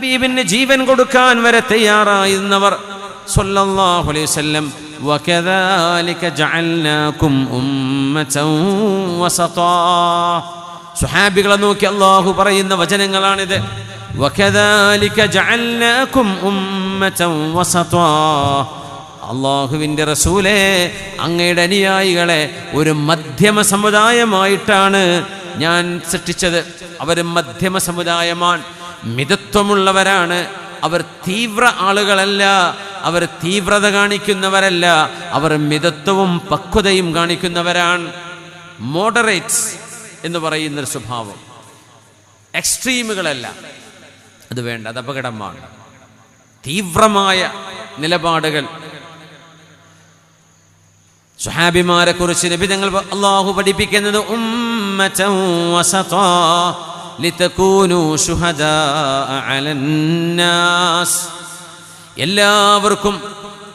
ഹബീബിന് ജീവൻ കൊടുക്കാൻ വരെ തയ്യാറായിരുന്നവർ സല്ലല്ലാഹു അലൈഹി വകദാലിക ജഅൽനാകും ഉമ്മതൻ വസതാ. സ്വഹാബികളെ നോക്കി അള്ളാഹു പറയുന്ന വചനങ്ങളാണിത്. വകദാലിക ജഅൽനാകും ഉമ്മതൻ വസതാ. അള്ളാഹുവിന്റെ റസൂലെ അങ്ങയുടെ അനുയായികളെ ഒരു മധ്യമ സമുദായമായിട്ടാണ് ഞാൻ സൃഷ്ടിച്ചത്. അവർ മധ്യമ സമുദായമാണ്. മിതത്വമുള്ളവരാണ്. അവർ തീവ്ര ആളുകളല്ല. അവർ തീവ്രത കാണിക്കുന്നവരല്ല. അവർ മിതത്വവും പക്വതയും കാണിക്കുന്നവരാണ്. മോഡറേറ്റ്സ് എന്ന് പറയുന്നൊരു സ്വഭാവം. എക്സ്ട്രീമുകളല്ല. അത് വേണ്ട. അത് അപകടമാണ്. തീവ്രമായ നിലപാടുകൾ. സുഹാബിമാരെ കുറിച്ച് നബി ഞങ്ങൾ അള്ളാഹു പഠിപ്പിക്കുന്നത് ഉമ്മതൻ ലിതകൂനു ശുഹദാഅ അലന്നാസ്. എല്ലാവർക്കും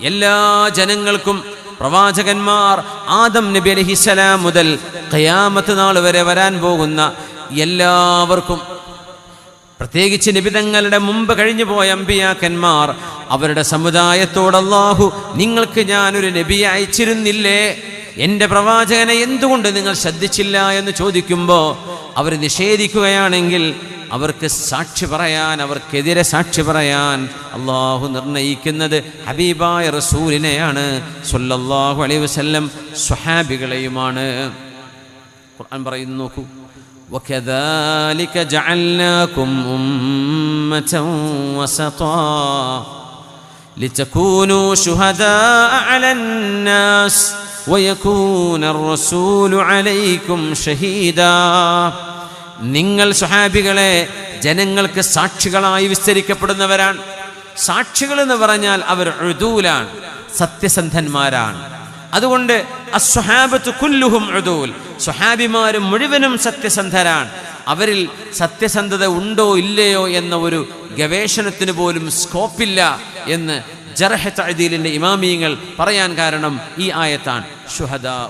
എല്ലാ ജനങ്ങൾക്കും പ്രവാചകന്മാർ ആദം നബി അലഹിസലാം മുതൽ ഖയാമത്ത് നാൾ വരെ വരാൻ പോകുന്ന എല്ലാവർക്കും പ്രത്യേകിച്ച് നിബിതങ്ങളുടെ മുമ്പ് കഴിഞ്ഞു പോയ അമ്പിയാക്കന്മാർ അവരുടെ സമുദായത്തോട് നിങ്ങൾക്ക് ഞാനൊരു നബി അയച്ചിരുന്നില്ലേ? എന്റെ പ്രവാചകനെ എന്തുകൊണ്ട് നിങ്ങൾ ശ്രദ്ധിച്ചില്ല എന്ന് ചോദിക്കുമ്പോൾ അവർ നിഷേധിക്കുകയാണെങ്കിൽ അവർക്ക് സാക്ഷി പറയാൻ അവർക്കെതിരെ സാക്ഷി പറയാൻ അള്ളാഹു നിർണയിക്കുന്നത് ഹബീബായ റസൂലിനെയാണ് സല്ലല്ലാഹു അലൈഹി വസല്ലം സ്വഹാബികളെയുമാണ് ഖുർആൻ പറയുന്നു നോക്കൂ وكذلك جعلناكم أمة وسطا لتكونوا شهداء على الناس ويكون الرسول عليكم شهيدا. നിങ്ങൾ സുഹാബികളെ ജനങ്ങൾക്ക് സാക്ഷികളായി വിസ്തരിക്കപ്പെടുന്നവരാണ്. സാക്ഷികൾ എന്ന് പറഞ്ഞാൽ അവർ ഋതൂലാണ് സത്യസന്ധന്മാരാണ്. അതുകൊണ്ട് അസ്വഹാബത്ത് കുല്ലുഹും മുഴുവനും സത്യസന്ധരാണ്. അവരിൽ സത്യസന്ധത ഉണ്ടോ ഇല്ലയോ എന്ന ഒരു ഗവേഷണത്തിന് പോലും സ്കോപ്പില്ല എന്ന് തഅദീലിന്റെ ഇമാമിയങ്ങൾ പറയാൻ കാരണം ഈ ആയത്താണ്. ഷുഹദാ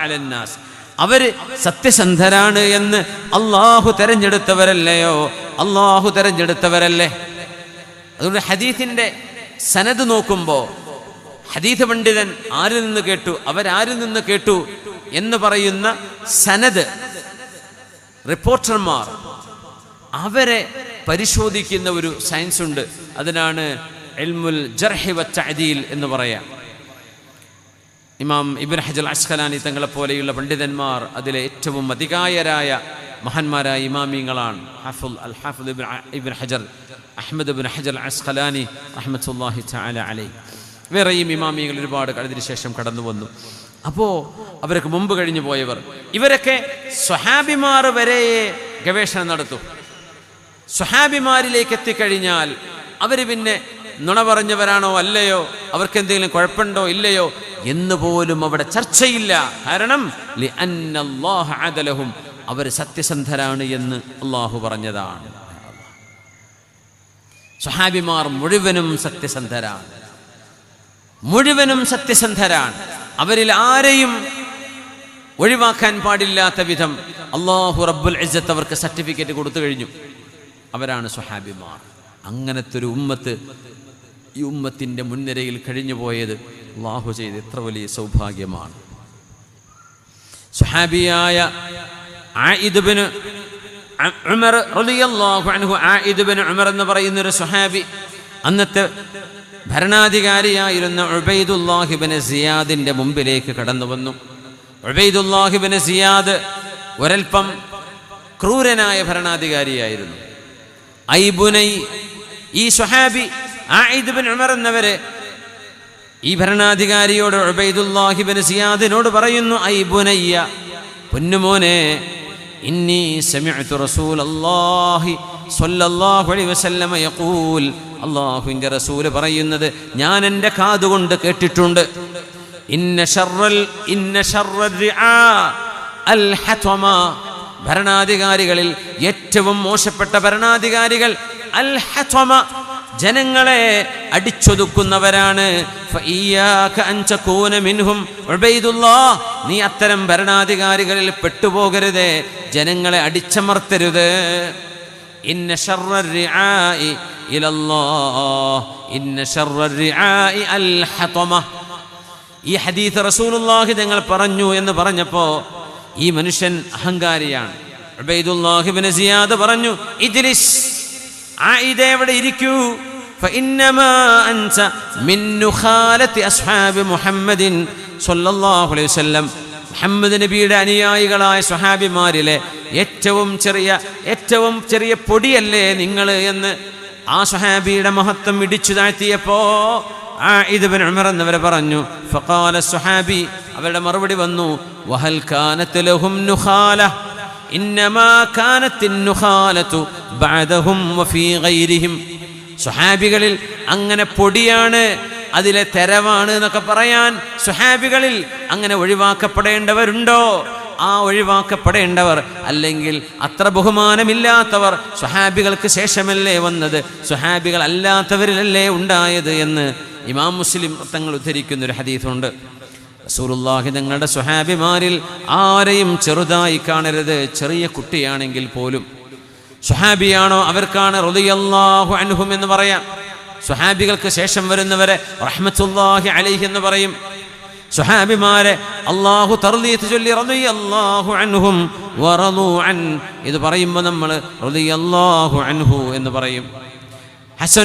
അലന്നാസ്. അവർ സത്യസന്ധരാണ് എന്ന് അള്ളാഹു തെരഞ്ഞെടുത്തവരല്ലയോ? അള്ളാഹു തെരഞ്ഞെടുത്തവരല്ലേ? അതുകൊണ്ട് ഹദീഫിന്റെ സനത് നോക്കുമ്പോൾ ഹദീസ് പണ്ഡിതൻ ആരിൽ നിന്ന് കേട്ടു അവരാരിൽ നിന്ന് കേട്ടു എന്ന് പറയുന്ന സനത് റിപ്പോർട്ടർമാർ അവരെ പരിശോധിക്കുന്ന ഒരു സയൻസ് ഉണ്ട്. അതിനാണ് എൽമുൽ ജർഹി വച്ചഅദീൽ എന്ന് പറയാം. ഇമാം ഇബിൻ ഹജൽ അസ്ഖലാനി തങ്ങളെ പോലെയുള്ള പണ്ഡിതന്മാർ അതിലെ ഏറ്റവും അധികായരായ മഹാന്മാരായ ഇമാമിങ്ങളാണ് ഹാഫുൽ അൽ ഹാഫുൽ ഇബിൻ ഇബിൻ ഹജർ അഹമ്മദ് ഇബിൻ ഹജൽ അസ്ഖലാനി അഹമ്മദ്ഹി തആല അലൈ വേറെയും ഇമാമികൾ ഒരുപാട് അതിനുശേഷം കടന്നു വന്നു. അപ്പോൾ അവരൊക്കെ മുമ്പ് കഴിഞ്ഞു പോയവർ. ഇവരൊക്കെ സ്വഹാബിമാർ വരെ ഗവേഷണം നടത്തും. സ്വഹാബിമാരിലേക്ക് എത്തിക്കഴിഞ്ഞാൽ അവർ പിന്നെ നുണ പറഞ്ഞവരാണോ അല്ലയോ? അവർക്ക് എന്തെങ്കിലും കുഴപ്പമുണ്ടോ ഇല്ലയോ? എന്ന് പോലും അവിടെ ചർച്ചയില്ല. കാരണം അവർ സത്യസന്ധരാണ് എന്ന് അള്ളാഹു പറഞ്ഞതാണ്. സ്വഹാബിമാർ മുഴുവനും സത്യസന്ധരാണ്. മുഴുവനും സത്യസന്ധരാണ്. അവരിൽ ആരെയും ഒഴിവാക്കാൻ പാടില്ലാത്ത വിധം അള്ളാഹു റബ്ബുൽ ഇജ്ജത്ത് അവർക്ക് സർട്ടിഫിക്കറ്റ് കൊടുത്തു കഴിഞ്ഞു. അവരാണ് സ്വഹാബിമാർ. അങ്ങനത്തെ ഒരു ഉമ്മത്ത് ഈ ഉമ്മത്തിന്റെ മുൻനിരയിൽ കഴിഞ്ഞു പോയത് അള്ളാഹു ചെയ്ത് എത്ര വലിയ സൗഭാഗ്യമാണ്. സുഹാബിയായ ഉമർ റളിയല്ലാഹു അൻഹു ഉമർ എന്ന് പറയുന്ന ഒരു സുഹാബി അന്നത്തെ ഭരണാധികാരിയായിരുന്ന ഉബൈദുല്ലാഹിബിന് സിയാദിന്റെ മുമ്പിലേക്ക് കടന്നു വന്നു. ഉബൈദുല്ലാഹിബിന് സിയാദ് ഒരൽപ്പം ക്രൂരനായ ഭരണാധികാരിയായിരുന്നു. ഐബുനൈ ഈ സുഹാബി ആയിദ്ബിൻ ഉമർ എന്നവരെ ഈ ഭരണാധികാരിയോട് ഉബൈദുല്ലാഹിബിൻ സിയാദിനോട് പറയുന്നു ഐബുനയ്യ പൊന്നുമോനെ ഇന്നി അലൈഹി യഖൂൽ. റസൂൽ പറയുന്നത് ഞാൻ എന്റെ കാതുകൊണ്ട് കേട്ടിട്ടുണ്ട്. ഇന്ന ഷർറൽ ഇന്ന ഷർറൽ അൽ ഹത്വമ ഭരണാധികാരികളിൽ ഏറ്റവും മോശപ്പെട്ട ഭരണാധികാരികൾ അൽ ജനങ്ങളെ അടിച്ചൊതുക്കുന്നവരാണ്. നീ അത്തരം ഭരണാധികാരികളിൽ പെട്ടുപോകരുത് ജനങ്ങളെ അടിച്ചമർത്തരുത്. ഇന്ന ഇന്ന ഈ ഹദീത് റസൂലുള്ളാഹി തങ്ങൾ പറഞ്ഞു എന്ന് പറഞ്ഞപ്പോൾ ഈ മനുഷ്യൻ അഹങ്കാരിയാണ് ഉബൈദുല്ലാഹിബ്നു സിയാദ് പറഞ്ഞു ഇദ്രിസ് ആയിദ എവിടെ ഇരിക്കൂ فإنما أنت من نخالة أصحاب محمد صلى الله عليه وسلم മുഹമ്മദ് നബിയുടെ അനുയായികളായ സ്വഹാബിമാരിലെ ഏറ്റവും ചെറിയ ഏറ്റവും ചെറിയ പൊടിയല്ലേ നിങ്ങൾ എന്ന് ആ സ്വഹാബിയുടെ മഹത്വം ഇടിച്ചു താഴ്ത്തിയപ്പോ ആ ഇതുബൻ ഉമർ എന്നവരെ പറഞ്ഞു. ഫഖാല സുഹാബി അവരുടെ മറുപടി വന്നു വഹൽ കാനത്ത് ലഹും നുഖാല ഇന്നമാ കാനത്ത് നുഖാലതു ബഅദഹും വഫീ ഗൈരിഹിം. സ്വഹാബികളിൽ അങ്ങനെ പൊടിയാണ് അതിലെ തെരവാണ് എന്നൊക്കെ പറയാൻ സുഹാബികളിൽ അങ്ങനെ ഒഴിവാക്കപ്പെടേണ്ടവരുണ്ടോ? ആ ഒഴിവാക്കപ്പെടേണ്ടവർ അല്ലെങ്കിൽ അത്ര ബഹുമാനമില്ലാത്തവർ സ്വഹാബികൾക്ക് ശേഷമല്ലേ വന്നത്? സ്വഹാബികൾ അല്ലാത്തവരിലല്ലേ ഉണ്ടായത് എന്ന് ഇമാം മുസ്ലിം തങ്ങൾ ഉദ്ധരിക്കുന്ന ഒരു ഹദീസുണ്ട്. റസൂറുല്ലാഹി തങ്ങളുടെ സുഹാബിമാരിൽ ആരെയും ചെറുതായി കാണരുത് ചെറിയ കുട്ടിയാണെങ്കിൽ പോലും. സുഹാബിയാണോ അവർക്കാണ് റളിയല്ലാഹു അൻഹും എന്ന് പറയാം. സുഹാബികൾക്ക് ശേഷം വരുന്നവരെ റഹ്മത്തുല്ലാഹി അലൈഹി എന്ന് പറയും. സുഹാബിമാരെ അള്ളാഹു തർദീത്ത് ചൊല്ലി റളിയല്ലാഹു അൻഹും വറളു അൻ. ഇത് പറയുമ്പോൾ നമ്മൾ റളിയല്ലാഹു അൻഹു എന്ന് പറയും. ഹസൻ